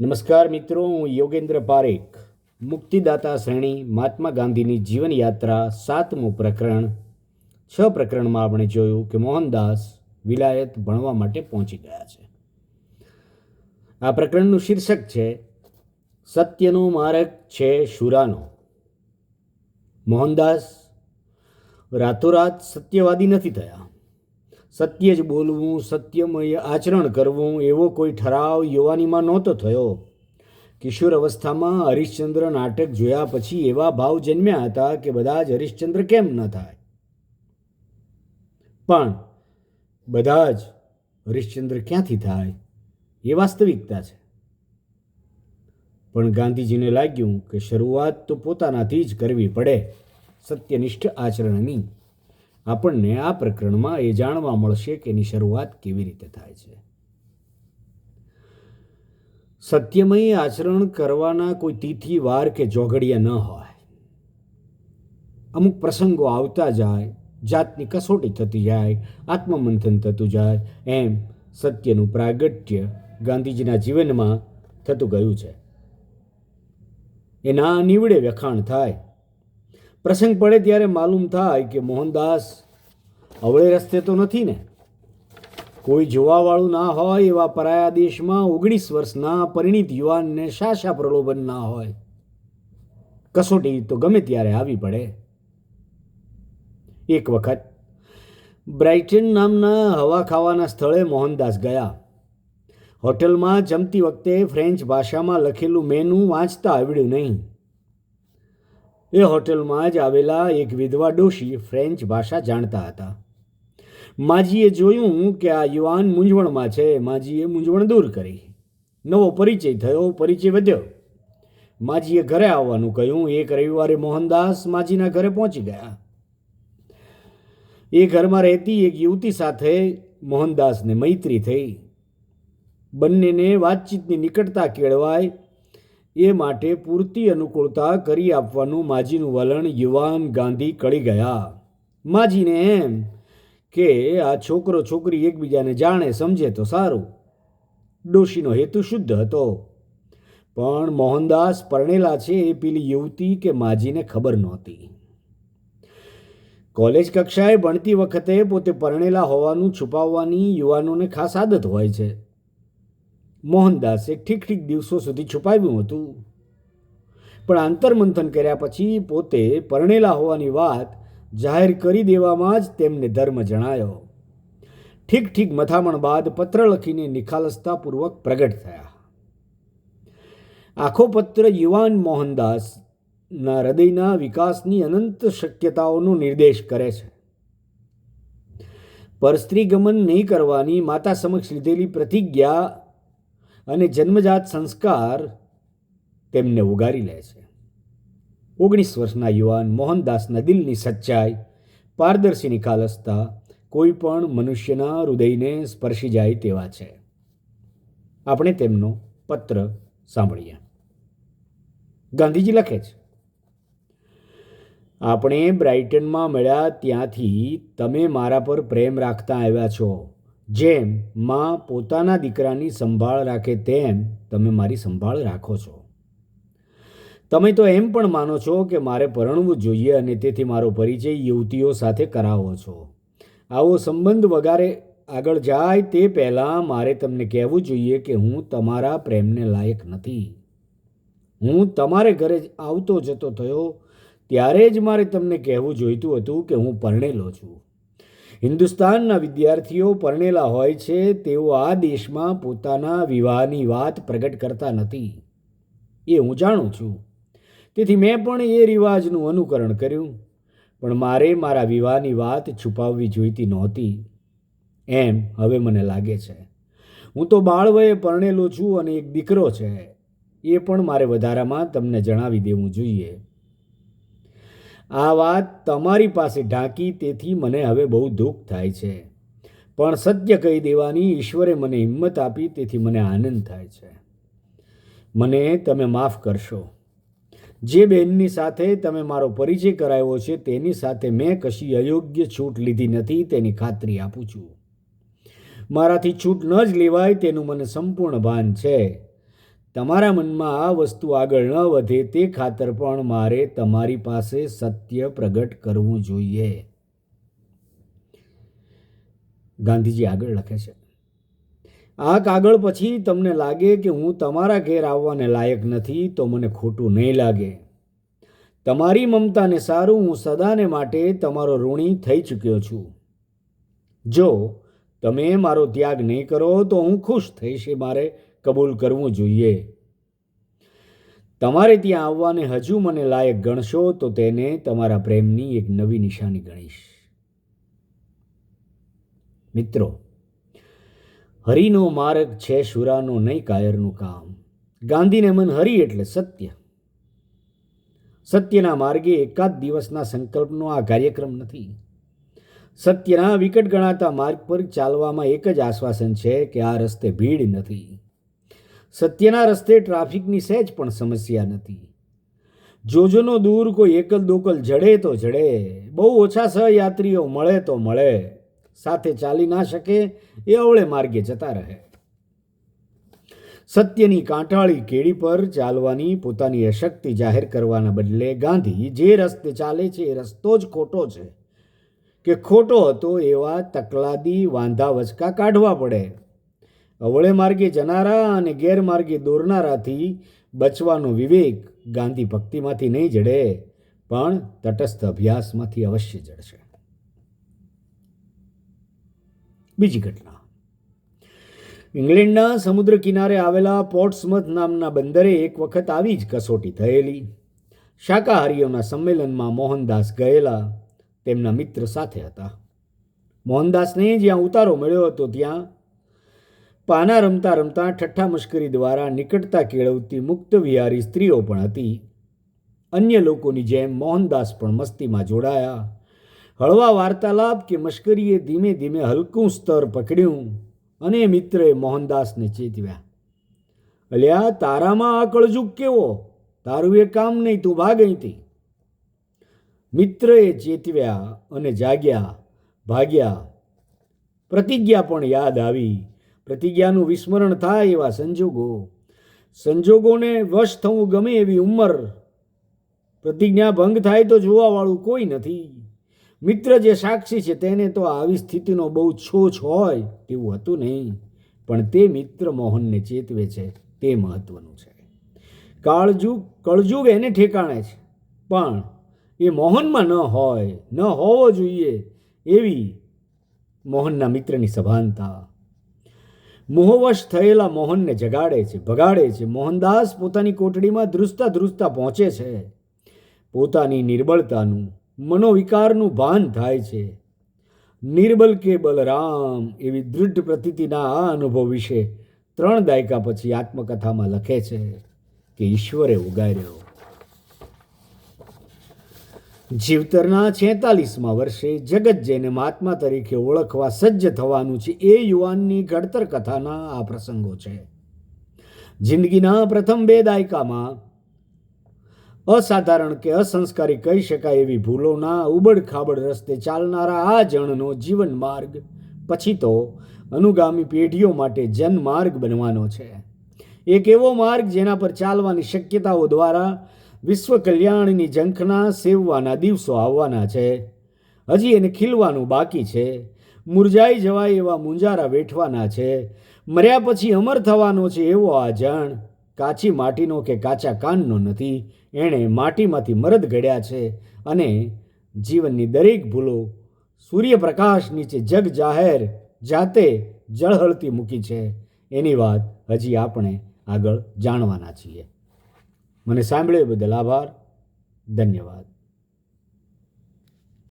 નમસ્કાર મિત્રો, હું યોગેન્દ્ર પારેખ. મુક્તિદાતા શ્રેણી મહાત્મા ગાંધીની જીવનયાત્રા સાતમું પ્રકરણ. છ પ્રકરણમાં આપણે જોયું કે મોહનદાસ વિલાયત ભણવા માટે પહોંચી ગયા છે. આ પ્રકરણનું શીર્ષક છે, સત્યનો માર્ગ છે શુરાનો. મોહનદાસ રાતોરાત સત્યવાદી નથી થયા. સત્ય જ બોલવું, સત્યમય આચરણ કરવું, એવો કોઈ ઠરાવ યુવાનીમાં નહોતો થયો. કિશોર અવસ્થામાં હરિશ્ચંદ્ર નાટક જોયા પછી એવા ભાવ જન્મ્યા હતા કે બધા જ હરિશ્ચંદ્ર કેમ ન થાય? પણ બધા જ હરિશ્ચંદ્ર ક્યાંથી થાય? એ વાસ્તવિકતા છે. પણ ગાંધીજીને લાગ્યું કે શરૂઆત તો પોતાનાથી જ કરવી પડે. સત્યનિષ્ઠ આચરણની આપણને આ પ્રકરણમાં એ જાણવા મળશે કે એની શરૂઆત કેવી રીતે થાય છે. સત્યમય આચરણ કરવાના કોઈ તિથિ, વાર કે જોગડિયા ન હોય. અમુક પ્રસંગો આવતા જાય, જાતની કસોટી થતી જાય, આત્મમંથન થતું જાય, એમ સત્યનું પ્રાગટ્ય ગાંધીજીના જીવનમાં થતું ગયું છે. એના નીવડે વખાણ થાય. પ્રસંગ પડે ત્યારે માલુમ થાય કે મોહનદાસ અવળે રસ્તે તો નથી ને. કોઈ જોવાવાળું ના હોય એવા પરાયા દેશમાં ઓગણીસ વર્ષના પરિણીત યુવાનને શા શા પ્રલોભન ના હોય. કસોટી તો ગમે ત્યારે આવી પડે. એક વખત બ્રાઇટન નામના હવા ખાવાના સ્થળે મોહનદાસ ગયા. હોટલમાં જમતી વખતે ફ્રેન્ચ ભાષામાં લખેલું મેનુ વાંચતા આવડ્યું નહીં. એ હોટેલમાં જ આવેલા એક વિધવા ડોશી ફ્રેન્ચ ભાષા જાણતા હતા. માજીએ જોયું કે આ યુવાન મૂંઝવણમાં છે, માજીએ મૂંઝવણ દૂર કરી. નવો પરિચય થયો, પરિચય વધ્યો. માજીએ ઘરે આવવાનું કહ્યું. એક રવિવારે મોહનદાસ માજીના ઘરે પહોંચી ગયા. એ ઘરમાં રહેતી એક યુવતી સાથે મોહનદાસને મૈત્રી થઈ. બંનેને વાતચીતની નિકટતા કેળવાય એ માટે પૂરતી અનુકૂળતા કરી આપવાનું માજીનું વલણ યુવાન ગાંધી કળી ગયા. માજીને એમ કે આ છોકરો છોકરી એકબીજાને જાણે, સમજે તો સારું. ડોશીનો હેતુ શુદ્ધ હતો. પણ મોહનદાસ પરણેલા છે એ પેલી યુવતી કે માજીને ખબર નહોતી. કોલેજ કક્ષાએ ભણતી વખતે પોતે પરણેલા હોવાનું છુપાવવાની યુવાનોને ખાસ આદત હોય છે. મોહનદાસે ઠીક ઠીક દિવસો સુધી છુપાવ્યું હતું. પણ આંતરમંથન કર્યા પછી પોતે પરણેલા હોવાની વાત જાહેર કરી દેવામાં જ તેમને ધર્મ જણાયો. ઠીક ઠીક મથામણ બાદ પત્ર લખીને નિખાલસતાપૂર્વક પ્રગટ થયા. આખો પત્ર યુવાન મોહનદાસના હૃદયના વિકાસની અનંત શક્યતાઓનો નિર્દેશ કરે છે. પરસ્ત્રીગમન નહીં કરવાની માતા સમક્ષ લીધેલી પ્રતિજ્ઞા અને જન્મજાત સંસ્કાર તેમને ઉગારી લે છે. ઓગણીસ વર્ષના યુવાન મોહનદાસના દિલની સચ્ચાઈ પારદર્શી નિખાલસતા કોઈ પણ મનુષ્યના હૃદયને સ્પર્શી જાય તેવા છે. આપણે તેમનો પત્ર સાંભળીએ. ગાંધીજી લખે છે, આપણે બ્રાઇટનમાં મળ્યા ત્યાંથી તમે મારા પર પ્રેમ રાખતા આવ્યા છો. જેમ માં પોતાના દીકરાની સંભાળ રાખે તેમ તમે મારી સંભાળ રાખો છો. તમે તો એમ પણ માનો છો કે મારે પરણવું જોઈએ અને તેથી મારો પરિચય યુવતીઓ સાથે કરાવો છો. આવો સંબંધ વગારે આગળ જાય તે પહેલાં મારે તમને કહેવું જોઈએ કે હું તમારા પ્રેમને લાયક નથી. હું તમારે ઘરે આવતો જતો થયો ત્યારે જ મારે તમને કહેવું જોઈતું હતું કે હું પરણેલો છું. હિન્દુસ્તાનના વિદ્યાર્થીઓ પરણેલા હોય છે, તેઓ આ દેશમાં પોતાના વિવાહની વાત પ્રગટ કરતા નથી. એ હું જાણું છું. તેથી મેં પણ એ રિવાજનું અનુકરણ કર્યું. પણ મારે મારા વિવાહની વાત છુપાવવી જોઈતી નહોતી. એમ હવે મને લાગે છે. હું તો બાળવયે પરણેલો છું અને એક દીકરો છે. એ પણ મારે વધારામાં તમને જણાવી દેવું જોઈએ. આ વાત તમારી પાસે ઢાંકી, તેથી મને હવે બહુ દુઃખ થાય છે. પણ સત્ય કહી દેવાની, ઈશ્વરે મને હિંમત આપી, તેથી મને આનંદ થાય છે. મને તમે માફ કરશો. જે બહેનની સાથે તમે મારો પરિચય કરાવ્યો છે, તેની સાથે મેં કશી અયોગ્ય છૂટ લીધી નથી, તેની ખાતરી આપું છું. મારાથી છૂટ ન જ લેવાય, તેનું મને સંપૂર્ણ ભાન છે. તમારા મનમાં આ વસ્તુ આગળ ન વધે તે ખાતર પણ મારે તમારી પાસે સત્ય પ્રગટ કરવું જોઈએ. ગાંધીજી આગળ લખે છે, આ કાગળ પછી તમને લાગે કે હું તમારા ઘેર આવવાને લાયક નથી તો મને ખોટું નહીં લાગે. તમારી મમતાને સારું હું સદાને માટે તમારો ઋણી થઈ ચૂક્યો છું. જો તમે મારો ત્યાગ નહીં કરો તો હું ખુશ થઈશ મારે કબૂલ કરવું જોઈએ. તમારે ત્યાં આવવાને હજુ મને લાયક ગણશો તો તેને તમારા પ્રેમની એક નવી નિશાની ગણીશ. મિત્રો, હરિનો માર્ગ છે શુરાનો નહીં કાયરનું કામ. ગાંધીને મન હરિ એટલે સત્ય. સત્યના માર્ગે એકાદ દિવસના સંકલ્પનો આ કાર્યક્રમ નથી. સત્યના વિકટ ગણાતા માર્ગ પર ચાલવામાં એક જ આશ્વાસન છે કે આ રસ્તે ભીડ નથી. સત્યના રસ્તે ટ્રાફિકની સહેજ પણ સમસ્યા નથી. જોજોનો દૂર કોઈ એકલ દોકલ જડે તો જડે, બહુ ઓછા સહયાત્રીઓ મળે તો મળે, સાથે ચાલી ના શકે એ અવળે માર્ગે જતા રહે. સત્યની કાંટાળી કેડી પર ચાલવાની પોતાની અશક્તિ જાહેર કરવાના બદલે ગાંધી જે રસ્તે ચાલે છે એ રસ્તો જ ખોટો છે. કે ખોટો હતો એવા તકલાદી વાંધા વચકા કાઢવા પડે. અવળે માર્ગે જનારા અને ગેરમાર્ગે દોરનારાથી બચવાનો વિવેક ગાંધી ભક્તિમાંથી નહીં જડે, પણ તટસ્થ અભ્યાસમાંથી અવશ્ય જડશે. બીજી ઘટના. ઇંગ્લેન્ડના સમુદ્ર કિનારે આવેલા પોર્ટ્સમથ નામના બંદરે એક વખત આવી જ કસોટી થયેલી. શાકાહારીઓના સંમેલનમાં મોહનદાસ ગયેલા, તેમના મિત્ર સાથે હતા. મોહનદાસને જ્યાં ઉતારો મળ્યો હતો ત્યાં પાના રમતા રમતા ઠઠ્ઠા મશ્કરી દ્વારા નિકટતા કેળવતી મુક્ત વિહારી સ્ત્રીઓ પણ હતી. અન્ય લોકોની જેમ મોહનદાસ પણ મસ્તીમાં જોડાયા. હળવા વાર્તાલાપ કે મશ્કરીએ ધીમે ધીમે હલકું સ્તર પકડ્યું અને મિત્રએ મોહનદાસને ચેતવ્યા. અલ્યા, તારામાં આ કળજુક કેવો? તારું એ કામ નહીં, તું ભાગ અહીંથી. મિત્રએ ચેતવ્યા અને જાગ્યા, ભાગ્યા. પ્રતિજ્ઞા પણ યાદ આવી. પ્રતિજ્ઞાનું વિસ્મરણ થાય એવા સંજોગો. સંજોગોને વશ થવું ગમે એવી ઉંમર. પ્રતિજ્ઞા ભંગ થાય તો જોવાવાળું કોઈ નથી. મિત્ર જે સાક્ષી છે તેને તો આવી સ્થિતિનો બહુ છોછ હોય તેવું હતું નહીં. પણ તે મિત્ર મોહનને ચેતવે છે. તે મહત્વનું છે. કાળજુગ કળજુગ એને ઠેકાણે છે. પણ એ મોહનમાં ન હોય, ન હોવો જોઈએ એવી મોહનના મિત્રની સભાનતા. મોહવશ થયેલા મોહનને જગાડે છે, ભગાડે છે. મોહનદાસ પોતાની કોટડીમાં ધ્રુજતા ધ્રુજતા પહોંચે છે. પોતાની નિર્બળતાનું, મનોવિકારનું ભાન થાય છે. નિર્બલ કે બલરામ એવી દૃઢ પ્રતિતિના આ અનુભવ વિશે ત્રણ દાયકા પછી આત્મકથામાં લખે છે કે ઈશ્વરે ઉગાર્યો જીવતરના છેતાલીસમાં વર્ષે જગત જેને મહાત્મા તરીકે ઓળખવા સજ્જ થવાનું છે એ યુવાનની ઘડતર કથાના આ પ્રસંગો છે. જિંદગીના પ્રથમ બે દાયકામાં અસાધારણ કે અસંસ્કારી કહી શકાય એવી ભૂલોના ઉબડ ખાબડ રસ્તે ચાલનારા આ જણનો જીવન માર્ગ, પછી તો અનુગામી પેઢીઓ માટે જનમાર્ગ બનવાનો છે. એક એવો માર્ગ જેના પર ચાલવાની શક્યતાઓ દ્વારા વિશ્વ કલ્યાણની ઝંખના સેવવાના દિવસો આવવાના છે. હજી એને ખીલવાનું બાકી છે. મુરઝાઈ જવાય એવા મુંજારા વેઠવાના છે. મર્યા પછી અમર થવાનો છે એવો આ જણ કાચી માટીનો કે કાચા કાનનો નથી. એણે માટીમાંથી મરદ ઘડ્યા છે અને જીવનની દરેક ભૂલો સૂર્યપ્રકાશ નીચે જગ જાહેર જાતે જળહળતી મૂકી છે. એની વાત હજી આપણે આગળ જાણવાના છીએ. મને સાંભળ્યો બદલ આભાર. ધન્યવાદ.